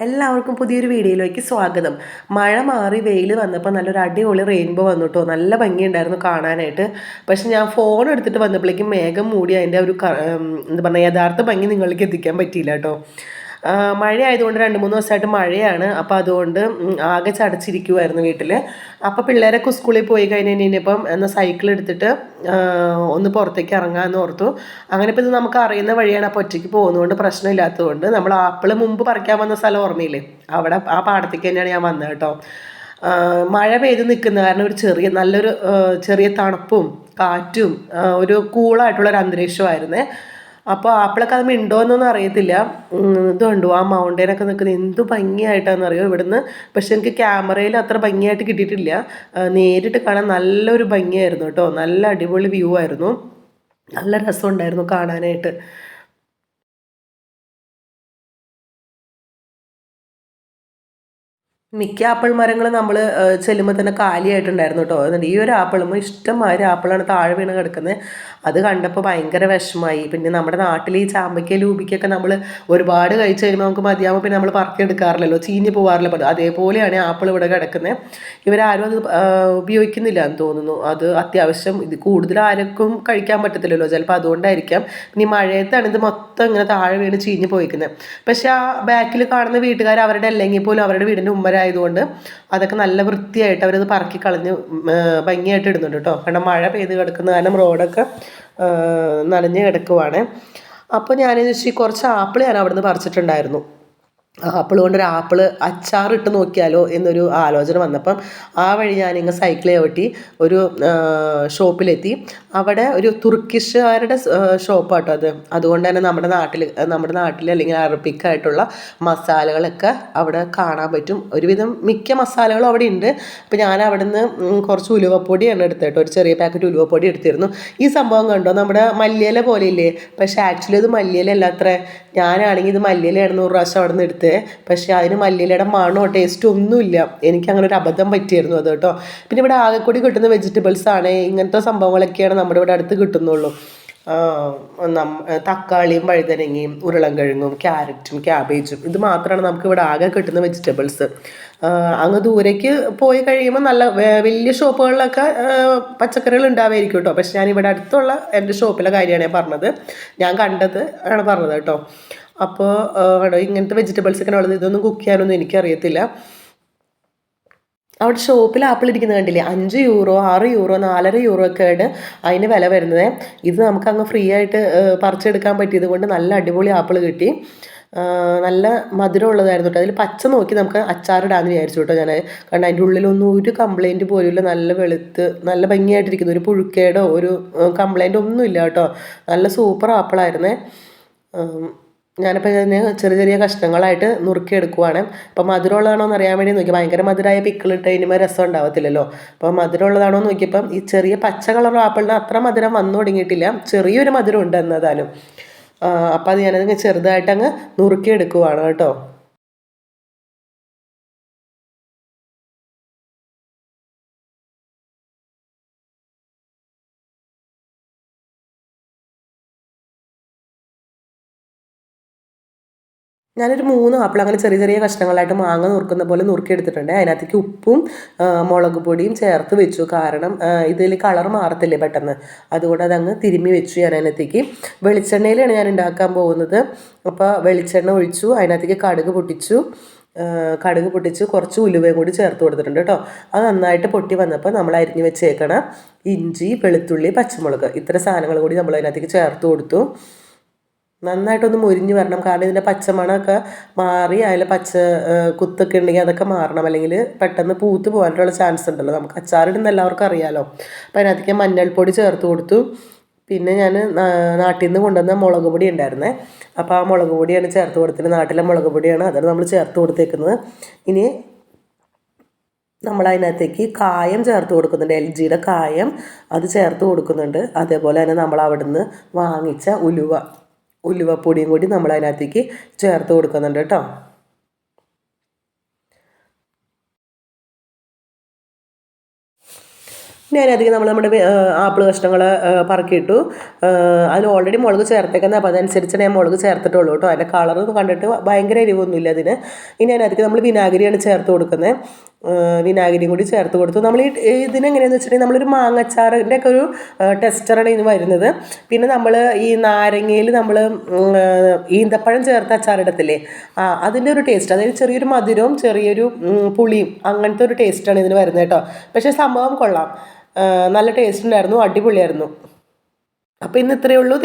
എല്ലാവർക്കും പുതിയൊരു വീഡിയോയിലേക്ക് സ്വാഗതം. മഴ മാറി വെയിൽ വന്നപ്പോൾ നല്ലൊരു അടിപൊളി റെയിൻബോ വന്നു കേട്ടോ നല്ല ഭംഗിയുണ്ടായിരുന്നു കാണാനായിട്ട്. പക്ഷെ ഞാൻ ഫോൺ എടുത്തിട്ട് വന്നപ്പോഴേക്കും മേഘം മൂടി അതിന്റെ ഒരു എന്താ പറയുക യഥാർത്ഥ ഭംഗി നിങ്ങൾക്ക് എത്തിക്കാൻ പറ്റിയില്ല കേട്ടോ. മഴ ആയതുകൊണ്ട് രണ്ട് മൂന്ന് ദിവസമായിട്ട് മഴയാണ്. അപ്പോൾ അതുകൊണ്ട് ആകെ ചടച്ചിരിക്കുമായിരുന്നു വീട്ടിൽ അപ്പോൾ പിള്ളേരൊക്കെ സ്കൂളിൽ പോയി കഴിഞ്ഞ് കഴിഞ്ഞപ്പം എന്നാൽ സൈക്കിൾ എടുത്തിട്ട് ഒന്ന് പുറത്തേക്ക് ഇറങ്ങാമെന്ന് ഓർത്തു. അങ്ങനെ ഇപ്പോൾ ഇത് നമുക്ക് അറിയുന്ന വഴിയാണ് അപ്പോൾ ഒറ്റയ്ക്ക് പോകുന്നതുകൊണ്ട് പ്രശ്നമില്ലാത്തതുകൊണ്ട് നമ്മൾ ആപ്പിൾ മുമ്പ് പറിക്കാൻ വന്ന സ്ഥലം ഓർമ്മയില്ലേ? അവിടെ ആ പാടത്തേക്ക് തന്നെയാണ് ഞാൻ വന്നത് കേട്ടോ. മഴ പെയ്ത് നിൽക്കുന്ന കാരണം ഒരു ചെറിയ നല്ലൊരു ചെറിയ തണുപ്പും കാറ്റും ഒരു കൂളായിട്ടുള്ള ഒരു അന്തരീക്ഷമായിരുന്നേ. അപ്പോൾ ആപ്പിളൊക്കെ അത് ഉണ്ടോയെന്നൊന്നും അറിയത്തില്ല. ഇതുണ്ടോ ആ മൗണ്ടൈനൊക്കെ നിൽക്കുന്നത് എന്ത് ഭംഗിയായിട്ടാണെന്ന് അറിയോ ഇവിടുന്ന്? പക്ഷെ എനിക്ക് ക്യാമറയിൽ അത്ര ഭംഗിയായിട്ട് കിട്ടിയിട്ടില്ല. നേരിട്ട് കാണാൻ നല്ലൊരു ഭംഗിയായിരുന്നു കേട്ടോ. നല്ല അടിപൊളി വ്യൂ ആയിരുന്നു. നല്ല രസമുണ്ടായിരുന്നു കാണാനായിട്ട്. മിക്ക ആപ്പിൾ മരങ്ങൾ നമ്മൾ ചെല്ലുമ്പോൾ തന്നെ കാലിയായിട്ടുണ്ടായിരുന്നു കേട്ടോ എന്നിട്ട് ഈ ഒരു ആപ്പിളുമ്പോൾ ഇഷ്ടമായൊരു ആപ്പിളാണ് താഴെ വീണ് കിടക്കുന്നത് അത് കണ്ടപ്പോൾ ഭയങ്കര വിഷമായി. പിന്നെ നമ്മുടെ നാട്ടിൽ ഈ ചാമ്പയ്ക്ക ലൂബിക്കൊക്കെ നമ്മൾ ഒരുപാട് കഴിച്ച് കഴിയുമ്പോൾ നമുക്ക് മതിയാകുമ്പോൾ പിന്നെ നമ്മൾ പറക്കിയെടുക്കാറില്ലല്ലോ ചീഞ്ഞ് പോകാറില്ല പതിവ്. അതേപോലെയാണ് ആപ്പിൾ ഇവിടെ കിടക്കുന്നത് ഇവരാരും അത് ഉപയോഗിക്കുന്നില്ല എന്ന് തോന്നുന്നു. അത് അത്യാവശ്യം ഇത് കൂടുതൽ ആർക്കും കഴിക്കാൻ പറ്റത്തില്ലല്ലോ. ചിലപ്പോൾ അതുകൊണ്ടായിരിക്കാം. പിന്നെ ഈ മഴയത്താണ് ഇത് മൊത്തം ഇങ്ങനെ താഴെ വീണ് ചീഞ്ഞ് പോയിക്കുന്നത് പക്ഷേ ആ ബാക്കിൽ കാണുന്ന വീട്ടുകാർ അവരുടെ അല്ലെങ്കിൽ പോലും അവരുടെ വീടിന്റെ ഉമ്മരായതുകൊണ്ട് അതൊക്കെ നല്ല വൃത്തിയായിട്ട് അവരത് പറക്കി കളഞ്ഞ് ഭംഗിയായിട്ട് ഇടുന്നുണ്ട് കേട്ടോ. കാരണം മഴ പെയ്ത് കിടക്കുന്ന കാരണം റോഡൊക്കെ നനഞ്ഞ് കിടക്കുവാണ്. അപ്പോൾ ഞാനെന്ന് വെച്ചാൽ കുറച്ച് ആപ്പിൾ ഞാൻ അവിടുന്ന് പറിച്ചിട്ടുണ്ടായിരുന്നു. ആപ്പിൾ കൊണ്ടൊരു ആപ്പിൾ അച്ചാറിട്ട് നോക്കിയാലോ എന്നൊരു ആലോചന വന്നപ്പം ആ വഴി ഞാനിങ്ങ് സൈക്കിൾ ചവിട്ടി ഒരു ഷോപ്പിലെത്തി. അവിടെ ഒരു തുർക്കിഷുകാരുടെ ഷോപ്പാട്ടോ അത്. അതുകൊണ്ട് തന്നെ നമ്മുടെ നാട്ടിൽ നമ്മുടെ നാട്ടിൽ അല്ലെങ്കിൽ അറബിക്കായിട്ടുള്ള മസാലകളൊക്കെ അവിടെ കാണാൻ പറ്റും. ഒരുവിധം മിക്ക മസാലകളും അവിടെ ഉണ്ട്. അപ്പോൾ ഞാൻ അവിടെ നിന്ന് കുറച്ച് ഉലുവപ്പൊടിയാണ് എടുത്തത് കേട്ടോ ഒരു ചെറിയ പാക്കറ്റ് ഉലുവപ്പൊടി എടുത്തിരുന്നു. ഈ സംഭവം കണ്ടോ? നമ്മുടെ മല്ലിയില പോലെ ഇല്ലേ പക്ഷേ ആക്ച്വലി ഇത് മല്ലിയില അല്ല അത്ര. ഞാനാണെങ്കിൽ ഇത് മല്ലിയിലായിരുന്നു ഒരു പ്രാവശ്യം അവിടെ നിന്ന് എടുത്തത് പക്ഷേ അതിന് മല്ലിയിലയുടെ മണമോ ടേസ്റ്റോ ഒന്നുമില്ല എനിക്ക് അങ്ങനെ ഒരു അബദ്ധം പറ്റിയിരുന്നു അത് കേട്ടോ. പിന്നെ ഇവിടെ ആകെക്കൂടി കിട്ടുന്ന വെജിറ്റബിൾസ് ആണ്. ഇങ്ങനത്തെ സംഭവങ്ങളൊക്കെയാണ് നമ്മുടെ ഇവിടെ അടുത്ത് കിട്ടുന്നുള്ളൂ. തക്കാളിയും വഴുതനങ്ങയും ഉരുളൻകിഴങ്ങും ക്യാരറ്റും ക്യാബേജും ഇത് മാത്രമാണ് നമുക്ക് ഇവിടെ ആകെ കിട്ടുന്ന വെജിറ്റബിൾസ് അങ്ങ് ദൂരേക്ക് പോയി കഴിയുമ്പോൾ നല്ല വലിയ ഷോപ്പുകളിലൊക്കെ പച്ചക്കറികൾ ഉണ്ടാവുമായിരിക്കും കേട്ടോ. പക്ഷെ ഞാൻ ഇവിടെ അടുത്തുള്ള എന്റെ ഷോപ്പിലെ കാര്യമാണ് ഞാൻ പറഞ്ഞത്. ഞാൻ കണ്ടത് ആണ് പറഞ്ഞത് കേട്ടോ. അപ്പോൾ ആണോ ഇങ്ങനത്തെ വെജിറ്റബിൾസ് ഒക്കെ ഉള്ളത് ഇതൊന്നും കുക്ക് ചെയ്യാനൊന്നും എനിക്കറിയത്തില്ല. അവിടെ ഷോപ്പിൽ ആപ്പിൾ ഇരിക്കുന്നത് കണ്ടില്ലേ? അഞ്ച് യൂറോ ആറ് യൂറോ നാലര യൂറോ ഒക്കെ ആയിട്ട് അതിന് വില വരുന്നത്. ഇത് നമുക്ക് അങ്ങ് ഫ്രീ ആയിട്ട് പറിച്ചെടുക്കാൻ പറ്റിയത് കൊണ്ട് നല്ല അടിപൊളി ആപ്പിൾ കിട്ടി. നല്ല മധുരം ഉള്ളതായിരുന്നു കേട്ടോ. അതിൽ പച്ച നോക്കി നമുക്ക് അച്ചാറിടാന്ന് വിചാരിച്ചു കേട്ടോ ഞാൻ കാരണം അതിന്റെ ഉള്ളിലൊന്നും ഒരു കംപ്ലൈന്റ് പോലുമില്ല നല്ല വെളുത്ത് നല്ല ഭംഗിയായിട്ടിരിക്കുന്നു. ഒരു പുഴുക്കേടോ ഒരു കംപ്ലൈന്റ് ഒന്നുമില്ല കേട്ടോ. നല്ല സൂപ്പർ ആപ്പിളായിരുന്നേ ഞാനിപ്പോൾ ഇതിനെ ചെറിയ ചെറിയ കഷ്ണങ്ങളായിട്ട് നുറുക്കിയെടുക്കുവാണ്. അപ്പോൾ മധുരമുള്ളതാണോ എന്ന് അറിയാൻ വേണ്ടി നോക്കി ഭയങ്കര മധുരമായ പിക്കിളിട്ട് കഴിഞ്ഞാൽ രസം ഉണ്ടാവത്തില്ലല്ലോ. അപ്പോൾ മധുരമുള്ളതാണോ എന്ന് നോക്കിയപ്പം ഈ ചെറിയ പച്ച കളർ ആപ്പിളിന് അത്ര മധുരം വന്നു തുടങ്ങിയിട്ടില്ല. ചെറിയൊരു മധുരം ഉണ്ട് എന്നതാനും അപ്പോൾ അത് ഞാനത് ചെറുതായിട്ട് അങ്ങ് നുറുക്കിയെടുക്കുവാണ് കേട്ടോ. ഞാനൊരു മൂന്ന് ആപ്പിൾ അങ്ങനെ ചെറിയ ചെറിയ കഷ്ണങ്ങളായിട്ട് മാങ്ങ നുറുക്കുന്ന പോലെ നുറുക്കിയെടുത്തിട്ടുണ്ട്. അതിനകത്തേക്ക് ഉപ്പും മുളക് പൊടിയും ചേർത്ത് വെച്ചു. കാരണം ഇതിൽ കളർ മാറത്തില്ലേ പെട്ടെന്ന്. അതുകൊണ്ട് അതങ്ങ് തിരുമ്മി വെച്ചു ഞാൻ അതിനകത്തേക്ക്. വെളിച്ചെണ്ണയിലാണ് ഞാൻ ഉണ്ടാക്കാൻ പോകുന്നത്. അപ്പോൾ വെളിച്ചെണ്ണ ഒഴിച്ചു അതിനകത്തേക്ക് കടുക് പൊട്ടിച്ചു കടുക് പൊട്ടിച്ച് കുറച്ച് ഉലുവയും കൂടി ചേർത്ത് കൊടുത്തിട്ടുണ്ട് കേട്ടോ. അത് നന്നായിട്ട് പൊട്ടി വന്നപ്പോൾ നമ്മൾ അരിഞ്ഞ് വെച്ചേക്കണം ഇഞ്ചി വെളുത്തുള്ളി പച്ചമുളക് ഇത്ര സാധനങ്ങൾ കൂടി നമ്മൾ അതിനകത്തേക്ക് ചേർത്ത് കൊടുത്തു. നന്നായിട്ടൊന്ന് മുരിഞ്ഞ് വരണം. കാരണം ഇതിന്റെ പച്ചമണമൊക്കെ മാറി അതിൽ പച്ച കുത്തൊക്കെ ഉണ്ടെങ്കിൽ അതൊക്കെ മാറണം. അല്ലെങ്കിൽ പെട്ടെന്ന് പൂത്ത് പോകാനുള്ള ചാൻസ് ഉണ്ടല്ലോ. നമുക്ക് അച്ചാറിടുന്ന എല്ലാവർക്കും അറിയാമല്ലോ അപ്പോൾ അതിനകത്തേക്ക് മഞ്ഞൾപ്പൊടി ചേർത്ത് കൊടുത്തു. പിന്നെ ഞാൻ നാട്ടിൽ നിന്ന് കൊണ്ടുവന്ന മുളക് പൊടി ഉണ്ടായിരുന്നേ. അപ്പോൾ ആ മുളക് പൊടിയാണ് ചേർത്ത് കൊടുത്തത് നാട്ടിലെ മുളക് പൊടിയാണ് അതാണ് നമ്മൾ ചേർത്ത് കൊടുത്തേക്കുന്നത്. ഇനി നമ്മൾ അതിനകത്തേക്ക് കായം ചേർത്ത് കൊടുക്കുന്നുണ്ട്. എൽ ജിയുടെ കായം അത് ചേർത്ത് കൊടുക്കുന്നുണ്ട്. അതേപോലെ തന്നെ നമ്മൾ അവിടുന്ന് വാങ്ങിച്ച ഉലുവ. ഉലുവപ്പൊടിയും കൂടി നമ്മൾ അതിനകത്തേക്ക് ചേർത്ത് കൊടുക്കുന്നുണ്ട് കേട്ടോ. ഇനി നമ്മൾ നമ്മുടെ ആപ്പിൾ കഷ്ണങ്ങൾ പറക്കിയിട്ടു. അതിൽ ഓൾറെഡി മുളക് ചേർത്തേക്കുന്നത് അപ്പോൾ അതനുസരിച്ച് ഞാൻ മുളക് ചേർത്തിട്ടുള്ളൂ കേട്ടോ. അതിന്റെ കളർ കണ്ടിട്ട് ഭയങ്കര എരിവൊന്നുമില്ല അതിന്. ഇനി അതിനകത്തേക്ക് നമ്മൾ വിനാഗിരിയാണ് ചേർത്ത് കൊടുക്കുന്നത് വിനാഗിരിയും കൂടി ചേർത്ത് കൊടുത്തു. നമ്മൾ ഈ ഇതിനെങ്ങനെയാണെന്ന് വെച്ചിട്ടുണ്ടെങ്കിൽ നമ്മളൊരു മാങ്ങച്ചാറിന്റെ ഒക്കെ ഒരു ടെസ്റ്ററാണ് ഇന്ന് വരുന്നത്. പിന്നെ നമ്മൾ ഈ നാരങ്ങയിൽ നമ്മൾ ഈന്തപ്പഴം ചേർത്ത് അച്ചാറിടത്തില്ലേ ആ അതിന്റെ ഒരു ടേസ്റ്റ് അതായത് ചെറിയൊരു മധുരവും ചെറിയൊരു പുളിയും അങ്ങനത്തെ ഒരു ടേസ്റ്റാണ് ഇതിന് വരുന്നത് കേട്ടോ. പക്ഷേ സംഭവം കൊള്ളാം. നല്ല ടേസ്റ്റ് ഉണ്ടായിരുന്നു അടിപൊളിയായിരുന്നു. അപ്പോൾ ഇന്ന് ഇത്രയേ ഉള്ളൂ.